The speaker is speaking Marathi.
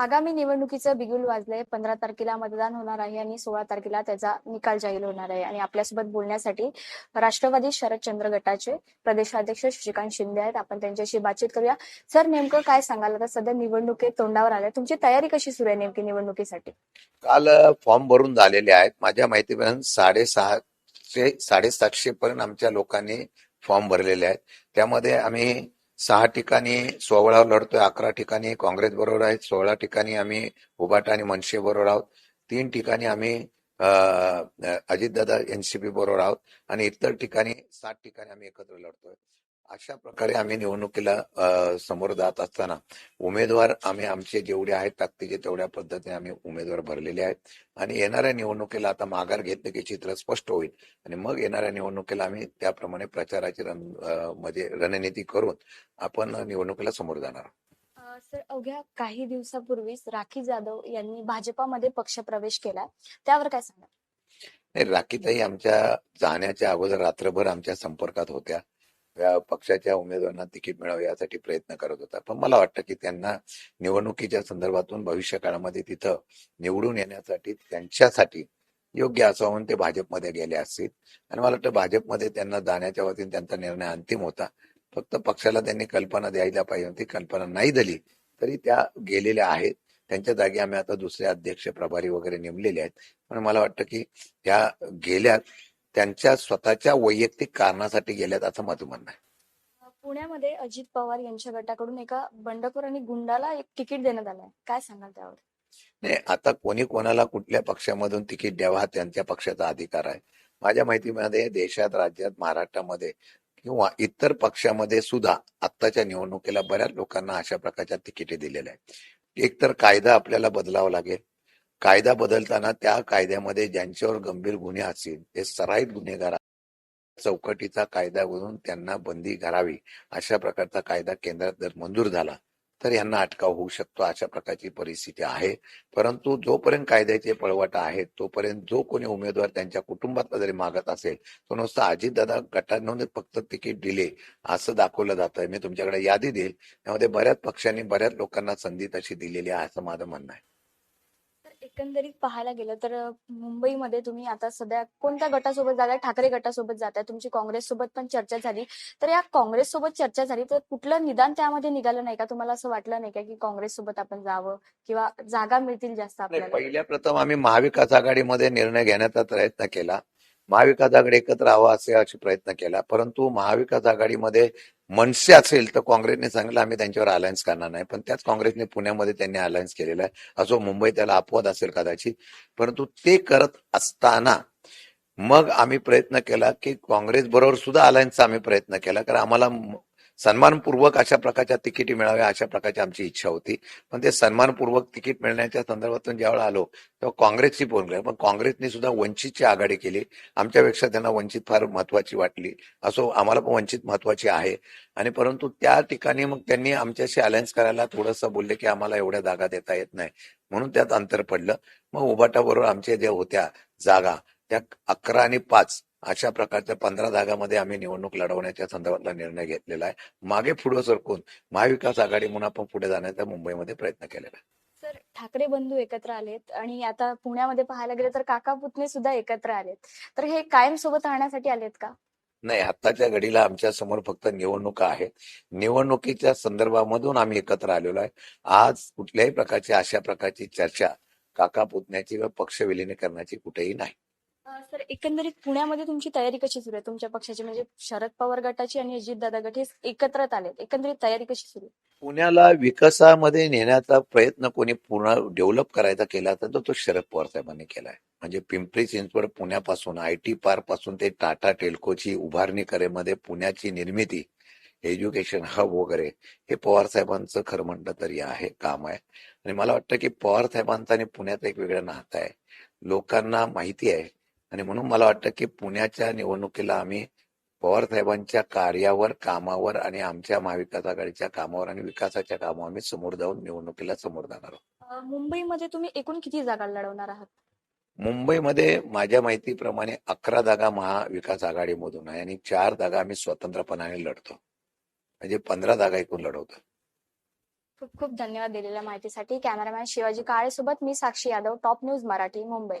आगामी निवडणुकीचं बिगुल वाजलंय पंधरा तारखेला मतदान होणार आहे आणि सोळा तारखेला त्याचा निकाल जाहीर होणार आहे. आणि आपल्यासोबत बोलण्यासाठी राष्ट्रवादी शरदचंद्र गटाचे प्रदेशाध्यक्ष श्रीकांत शिंदे आहेत. आपण त्यांच्याशी बातचीत करूया. सर नेमकं काय सांगाल? आता सध्या निवडणुकीत तोंडावर आल्या. तुमची तयारी कशी सुरू आहे नेमकी निवडणुकीसाठी? काल फॉर्म भरून झालेले आहेत. माझ्या माहितीपर्यंत साडेसहाशे साडेसातशे पर्यंत आमच्या लोकांनी फॉर्म भरलेले आहेत. त्यामध्ये आम्ही सहा ठिकाणी सोहळा लढतोय अकरा ठिकाणी काँग्रेस बरोबर आहेत सोळा ठिकाणी आम्ही उभाटा आणि मनसे बरोबर आहोत तीन ठिकाणी आम्ही अजितदादा एनसीपी बरोबर आहोत आणि इतर ठिकाणी सात ठिकाणी आम्ही एकत्र लढतोय. अशा प्रकारे आम्ही निवडणुकीला समोर जात असताना उमेदवार आम्ही आमचे जेवढे आहेत ताकदीचे तेवढ्या पद्धतीने आम्ही उमेदवार भरलेले आहेत. आणि येणाऱ्या निवडणुकीला आता माघार घेतलं की चित्र स्पष्ट होईल. आणि मग येणाऱ्या निवडणुकीला आम्ही त्याप्रमाणे प्रचाराची रण म्हणजे रणनीती करून आपण निवडणुकीला समोर जाणार सर अवघ्या काही दिवसापूर्वीच राखी जाधव यांनी भाजपामध्ये पक्षप्रवेश केला त्यावर काय सांगा नाही राखीताई आमच्या जाण्याच्या अगोदर रात्रभर आमच्या संपर्कात होत्या. त्या पक्षाच्या उमेदवारांना तिकीट मिळावं यासाठी प्रयत्न करत होता. पण मला वाटतं की त्यांना निवडणुकीच्या संदर्भातून भविष्य काळामध्ये तिथं निवडून येण्यासाठी त्यांच्यासाठी योग्य असावं म्हणून ते भाजपमध्ये गेले असतील. आणि मला वाटतं भाजपमध्ये त्यांना जाण्याच्या वतीने त्यांचा निर्णय अंतिम होता. फक्त पक्षाला त्यांनी कल्पना द्यायला पाहिजे होती. कल्पना नाही दिली तरी त्या गेलेल्या आहेत. त्यांच्या जागी आम्ही आता दुसरे अध्यक्ष प्रभारी वगैरे नेमलेले आहेत. पण मला वाटतं की त्या गेल्यात त्यांच्या स्वतःच्या वैयक्तिक कारणासाठी गेल्यात असं माझं म्हणणं आहे. पुण्यामध्ये अजित पवार यांच्या गटाकडून एका बंडखोर आणि गुंडाला एक तिकीट देण्यात आलंय काय सांगाल त्यावर? नाही आता कोणी कोणाला कुठल्या पक्षामधून तिकीट द्यावा हा त्यांच्या पक्षाचा अधिकार आहे. माझ्या माहितीमध्ये देशात राज्यात महाराष्ट्रामध्ये किंवा इतर पक्षामध्ये सुद्धा आत्ताच्या निवडणुकीला बऱ्याच लोकांना अशा प्रकारच्या तिकिटे दिलेल्या आहेत. एक तर कायदा आपल्याला बदलावा लागेल कायदा बदलताना त्या कायद्यामध्ये ज्यांच्यावर गंभीर गुन्हे असतील ते सराईत गुन्हेगार चौकटीचा कायदा बनवून त्यांना बंदी करावी अशा प्रकारचा कायदा केंद्रात जर मंजूर झाला तर यांना अटकाव होऊ शकतो अशा प्रकारची परिस्थिती आहे. परंतु जोपर्यंत कायद्याचे पळवाटा आहेत तोपर्यंत जो कोणी उमेदवार त्यांच्या कुटुंबातला जरी मागत असेल तो नुसतं अजितदादा गटांना फक्त तिकीट दिले असं दाखवलं जातं मी तुमच्याकडे यादी देईल. त्यामध्ये बऱ्याच पक्षांनी बऱ्याच लोकांना संधी तशी दिलेली आहे असं माझं म्हणणं आहे. एकंदरीत पाहायला गेलं तर मुंबईमध्ये तुम्ही आता सध्या कोणत्या गटासोबत जाताय? ठाकरे गटासोबत जाताय. तुमची काँग्रेस सोबत पण चर्चा झाली. तर या काँग्रेस सोबत चर्चा झाली तर कुठलं निदान त्यामध्ये निघालं नाही का? तुम्हाला असं वाटलं नाही का की काँग्रेस सोबत आपण जावं किंवा जागा मिळतील जास्त आपल्याला? पहिल्या प्रथम आम्ही महाविकास आघाडीमध्ये निर्णय घेण्याचा प्रयत्न केला. महाविकास आघाडी एकत्र हवा असे असे प्रयत्न केला. परंतु महाविकास आघाडीमध्ये मनसे असेल तर काँग्रेसने सांगितलं आम्ही त्यांच्यावर अलायन्स करणार नाही. पण त्याच काँग्रेसने पुण्यामध्ये त्यांनी अलायन्स केलेला आहे. असो मुंबई त्याला अपवाद असेल कदाचित. परंतु ते करत असताना मग आम्ही प्रयत्न केला की काँग्रेस बरोबर सुद्धा अलायन्सचा आम्ही प्रयत्न केला. कारण आम्हाला सन्मानपूर्वक अशा प्रकारच्या तिकिटी मिळाव्या अशा प्रकारची आमची इच्छा होती. पण ते सन्मानपूर्वक तिकीट मिळण्याच्या संदर्भातून ज्यावेळेला आलो तेव्हा काँग्रेसची फोन केला. पण काँग्रेसने सुद्धा वंचितची आघाडी केली. आमच्यापेक्षा त्यांना वंचित फार महत्वाची वाटली. असो आम्हाला पण वंचित महत्वाची आहे. आणि परंतु त्या ठिकाणी मग त्यांनी आमच्याशी अलायन्स करायला थोडंसं बोलले की आम्हाला एवढ्या जागा देता येत नाही. म्हणून त्यात अंतर पडलं. मग उबाटाबरोबर आमच्या ज्या होत्या जागा त्या अकरा आणि पाच अशा प्रकारच्या पंधरा जागामध्ये आम्ही निवडणूक लढवण्याच्या संदर्भातला निर्णय घेतलेला आहे. मागे पुढे सरकून महाविकास आघाडी म्हणून आपण पुढे जाण्याचा मुंबईमध्ये प्रयत्न केलेला आहे. सर ठाकरे बंधू एकत्र आलेत आणि आता पुण्यामध्ये पाहायला गेलं तर काका पुतणे सुद्धा एकत्र आलेत. तर हे कायम सोबत राहण्यासाठी आलेत का? नाही आत्ताच्या घडीला आमच्यासमोर फक्त निवडणुका आहेत. निवडणुकीच्या संदर्भामधून आम्ही एकत्र आलेलो आहे. आज कुठल्याही प्रकारची अशा प्रकारची चर्चा काका पुतण्याची व पक्ष विलिनीकरणाची कुठेही नाही. सर एकंदरीत पुण्यामध्ये तुमची तयारी कशी सुरू आहे? तुमच्या पक्षाची म्हणजे शरद पवार गटाची आणि अजितदादा गट हे एकत्रच आले एकंदरीत तयारी कशी सुरू आहे? पुण्याला विकासामध्ये नेण्याचा प्रयत्न कोणी पूर्ण डेव्हलप करायचा केला तर तो तो शरद पवार साहेबांनी केलाय. म्हणजे पिंपरी चिंचवड पुण्यापासून आय टी पार्कपासून ते टाटा टेल्कोची उभारणी करेमध्ये पुण्याची निर्मिती एज्युकेशन हब वगैरे हे पवार साहेबांचं खरं म्हटलं तरी आहे काम आहे. आणि मला वाटतं की पवार साहेबांचा आणि पुण्याचा एक वेगळं नातं आहे. लोकांना माहिती आहे आणि म्हणून मला वाटतं की पुण्याच्या निवडणुकीला आम्ही पवार साहेबांच्या कार्यावर कामावर आणि आमच्या महाविकास आघाडीच्या कामावर आणि विकासाच्या कामावर आम्ही समोर जाऊन निवडणुकीला समोर जाणार आहोत. मुंबईमध्ये तुम्ही एकूण किती जागा लढवणार आहात? मुंबईमध्ये माझ्या माहितीप्रमाणे अकरा जागा महाविकास आघाडीमधून आहे आणि चार जागा आम्ही स्वतंत्रपणाने लढतो. म्हणजे पंधरा जागा एकूण लढवतो. खूप खूप धन्यवाद दिलेल्या माहितीसाठी. कॅमेरामॅन शिवाजी काळेसोबत मी साक्षी यादव टॉप न्यूज मराठी मुंबई.